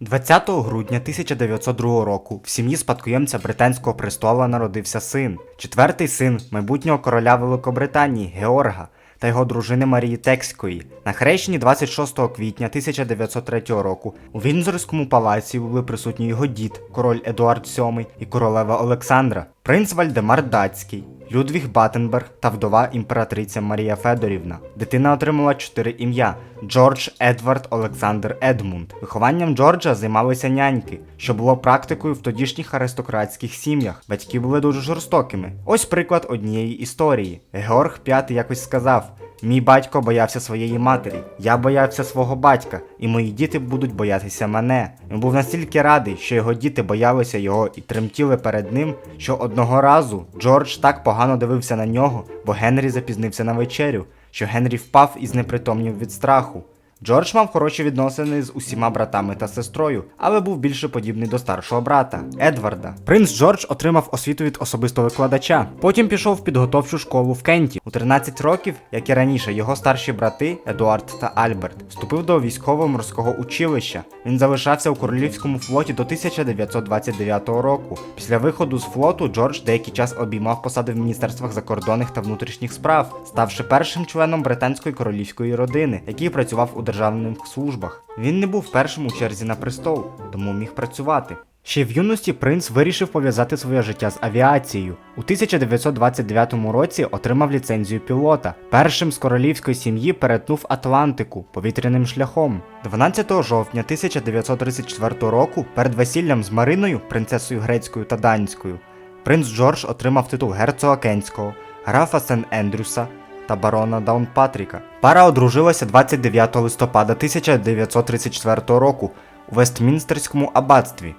20 грудня 1902 року в сім'ї спадкоємця британського престола народився син, четвертий син майбутнього короля Великобританії Георга та його дружини Марії Текської. На хрещенні 26 квітня 1903 року у Вінзорському палаці були присутні його дід, король Едуард VII і королева Олександра, принц Вальдемар Датський. Людвіг Баттенберг та вдова імператриця Марія Федорівна. Дитина отримала чотири ім'я: Джордж Едвард Олександр Едмунд. Вихованням Джорджа займалися няньки, що було практикою в тодішніх аристократських сім'ях. Батьки були дуже жорстокими. Ось приклад однієї історії. Георг V якось сказав: Мій батько боявся своєї матері, я боявся свого батька, і мої діти будуть боятися мене. Він був настільки радий, що його діти боялися його і тремтіли перед ним, що одного разу Джордж так погано дивився на нього, бо Генрі запізнився на вечерю, що Генрі впав і знепритомнів від страху. Джордж мав хороші відносини з усіма братами та сестрою, але був більше подібний до старшого брата Едварда. Принц Джордж отримав освіту від особистого викладача. Потім пішов в підготовчу школу в Кенті. У 13 років, як і раніше, його старші брати Едуард та Альберт вступив до військово-морського училища. Він залишався у королівському флоті до 1929 року. Після виходу з флоту Джордж деякий час обіймав посади в міністерствах закордонних та внутрішніх справ, ставши першим членом британської королівської родини, який працював у державних службах. Він не був першим у черзі на престол, тому міг працювати. Ще в юності принц вирішив пов'язати своє життя з авіацією. У 1929 році отримав ліцензію пілота. Першим з королівської сім'ї перетнув Атлантику повітряним шляхом. 12 жовтня 1934 року перед весіллям з Мариною, принцесою грецькою та данською, принц Джордж отримав титул герцога Кенського, графа Сен Ендрюса та барона Даунпатріка. Пара одружилася 29 листопада 1934 року у Вестмінстерському аббатстві.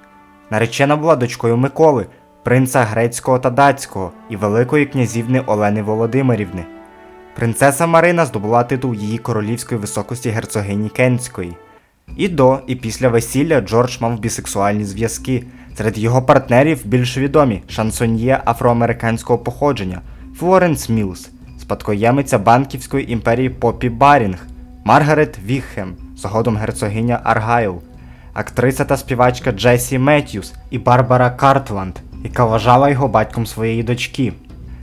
Наречена була дочкою Миколи, принца грецького та датського і великої князівни Олени Володимирівни. Принцеса Марина здобула титул її королівської високості герцогині Кенської. І до, і після весілля Джордж мав бісексуальні зв'язки. Серед його партнерів більш відомі шансоньє афроамериканського походження Флоренс Мілс, спадкоємиця банківської імперії Попі Барінг, Маргарет Вігхем, згодом герцогиня Аргайл, актриса та співачка Джесі Меттьюс і Барбара Картланд, яка вважала його батьком своєї дочки,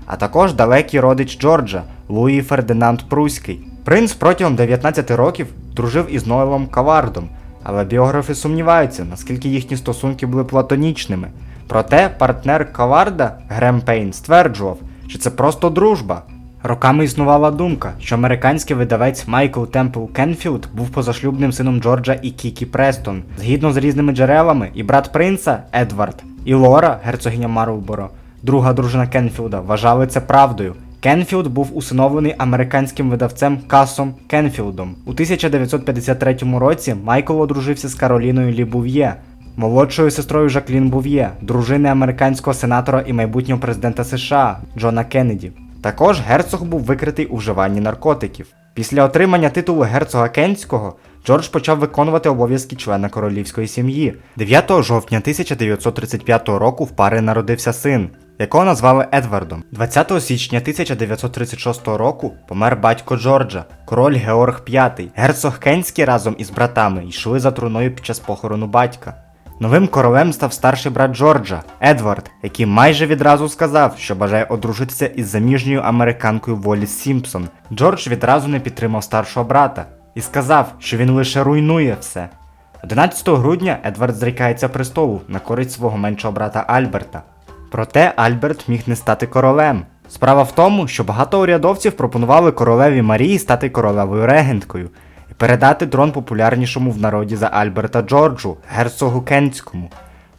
а також далекий родич Джорджа Луї Фердинанд Пруський. Принц протягом 19 років дружив із Ноелом Кавардом, але біографи сумніваються, наскільки їхні стосунки були платонічними. Проте партнер Каварда Грем Пейн стверджував, що це просто дружба. Роками існувала думка, що американський видавець Майкл Темпл Кенфілд був позашлюбним сином Джорджа і Кікі Престон. Згідно з різними джерелами, і брат принца Едвард, і Лора, герцогиня Марлборо, друга дружина Кенфілда, вважали це правдою. Кенфілд був усиновлений американським видавцем Касом Кенфілдом. У 1953 році Майкл одружився з Кароліною Лі Був'є, молодшою сестрою Жаклін Був'є, дружини американського сенатора і майбутнього президента США Джона Кеннеді. Також герцог був викритий у вживанні наркотиків. Після отримання титулу герцога Кенського Джордж почав виконувати обов'язки члена королівської сім'ї. 9 жовтня 1935 року в пари народився син, якого назвали Едвардом. 20 січня 1936 року помер батько Джорджа, король Георг V. Герцог Кенський разом із братами йшли за труною під час похорону батька. Новим королем став старший брат Джорджа Едвард, який майже відразу сказав, що бажає одружитися із заміжньою американкою Воліс Сімпсон. Джордж відразу не підтримав старшого брата і сказав, що він лише руйнує все. 11 грудня Едвард зрікається престолу на користь свого меншого брата Альберта. Проте Альберт міг не стати королем. Справа в тому, що багато урядовців пропонували королеві Марії стати королевою регенткою передати трон популярнішому в народі за Альберта Джорджу, герцогу Кентському.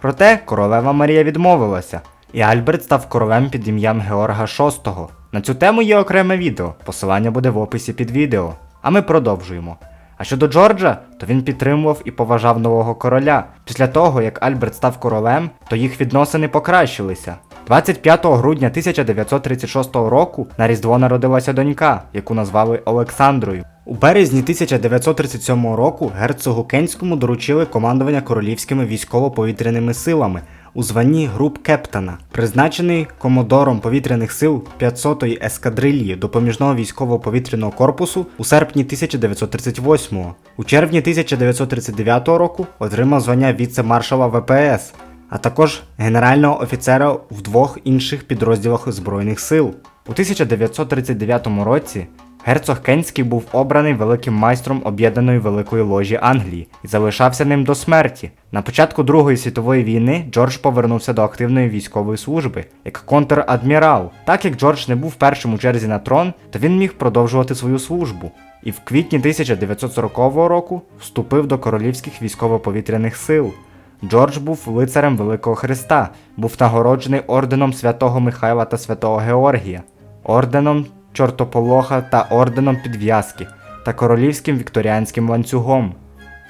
Проте королева Марія відмовилася, і Альберт став королем під ім'ям Георга VI. На цю тему є окреме відео, посилання буде в описі під відео. А ми продовжуємо. А щодо Джорджа, то він підтримував і поважав нового короля. Після того, як Альберт став королем, то їх відносини покращилися. 25 грудня 1936 року на Різдво народилася донька, яку назвали Олександрою. У березні 1937 року герцогу Кенському доручили командування королівськими військово-повітряними силами. у званні груп Кептана, призначений комодором повітряних сил 500-ї ескадрильї допоміжного військово-повітряного корпусу у серпні 1938-го. У червні 1939 року отримав звання віце-маршала ВПС, а також генерального офіцера в двох інших підрозділах Збройних сил. У 1939 році герцог Кенський був обраний великим майстром об'єднаної Великої ложі Англії і залишався ним до смерті. На початку Другої світової війни Джордж повернувся до активної військової служби як контр-адмірал. Так як Джордж не був першим у черзі на трон, то він міг продовжувати свою службу. І в квітні 1940 року вступив до королівських військово-повітряних сил. Джордж був лицарем Великого Христа, був нагороджений орденом святого Михайла та святого Георгія, орденом Чортополоха та орденом Підв'язки та королівським вікторіанським ланцюгом.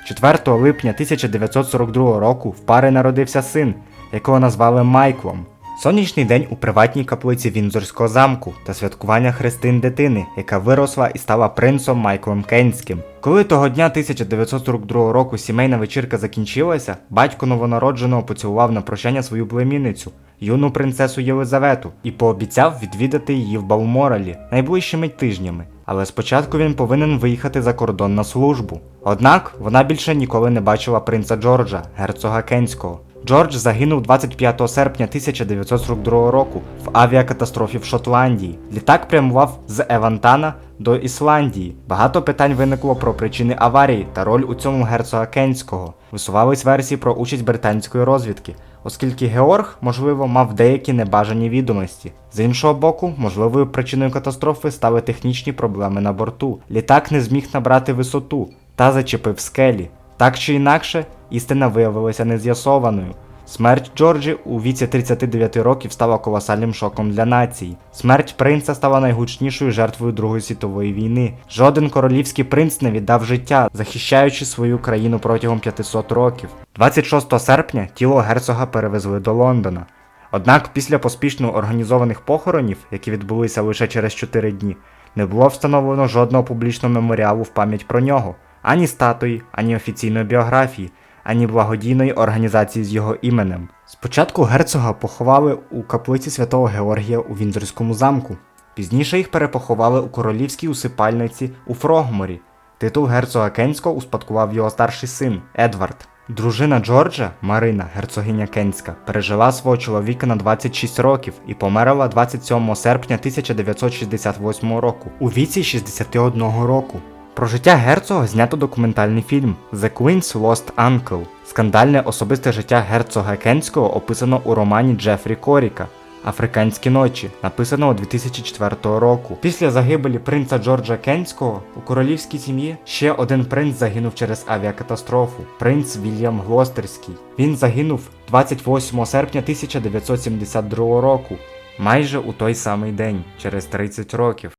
4 липня 1942 року в пари народився син, якого назвали Майклом. Сонячний день у приватній каплиці Вінзорського замку та святкування хрестин дитини, яка виросла і стала принцом Майклом Кенським. Коли того дня 1942 року сімейна вечірка закінчилася, батько новонародженого поцілував на прощання свою племінницю, юну принцесу Єлизавету, і пообіцяв відвідати її в Балморалі найближчими тижнями. Але спочатку він повинен виїхати за кордон на службу. Однак вона більше ніколи не бачила принца Джорджа, герцога Кенського. Джордж загинув 25 серпня 1942 року в авіакатастрофі в Шотландії. Літак прямував з Евантана до Ісландії. Багато питань виникло про причини аварії та роль у цьому герцога Кенського. Висувались версії про участь британської розвідки, оскільки Георг, можливо, мав деякі небажані відомості. З іншого боку, можливою причиною катастрофи стали технічні проблеми на борту. Літак не зміг набрати висоту та зачепив скелі. Так чи інакше, істина виявилася нез'ясованою. Смерть Джорджі у віці 39 років стала колосальним шоком для нації. Смерть принца стала найгучнішою жертвою Другої світової війни. Жоден королівський принц не віддав життя, захищаючи свою країну протягом 500 років. 26 серпня тіло герцога перевезли до Лондона. Однак після поспішно організованих похоронів, які відбулися лише через 4 дні, не було встановлено жодного публічного меморіалу в пам'ять про нього, ані статуї, ані офіційної біографії, ані благодійної організації з його іменем. Спочатку герцога поховали у каплиці святого Георгія у Віндзорському замку. Пізніше їх перепоховали у королівській усипальниці у Фрогморі. Титул герцога Кенського успадкував його старший син Едвард. Дружина Джорджа, Марина, герцогиня Кенська, пережила свого чоловіка на 26 років і померла 27 серпня 1968 року у віці 61 року. Про життя герцога знято документальний фільм The Queen's Lost Uncle. Скандальне особисте життя герцога Кенського описано у романі Джефрі Коріка Африканські ночі, написаного 2004 року. Після загибелі принца Джорджа Кенського у королівській сім'ї ще один принц загинув через авіакатастрофу принц Вільям Глостерський. Він загинув 28 серпня 1972 року, майже у той самий день, через 30 років.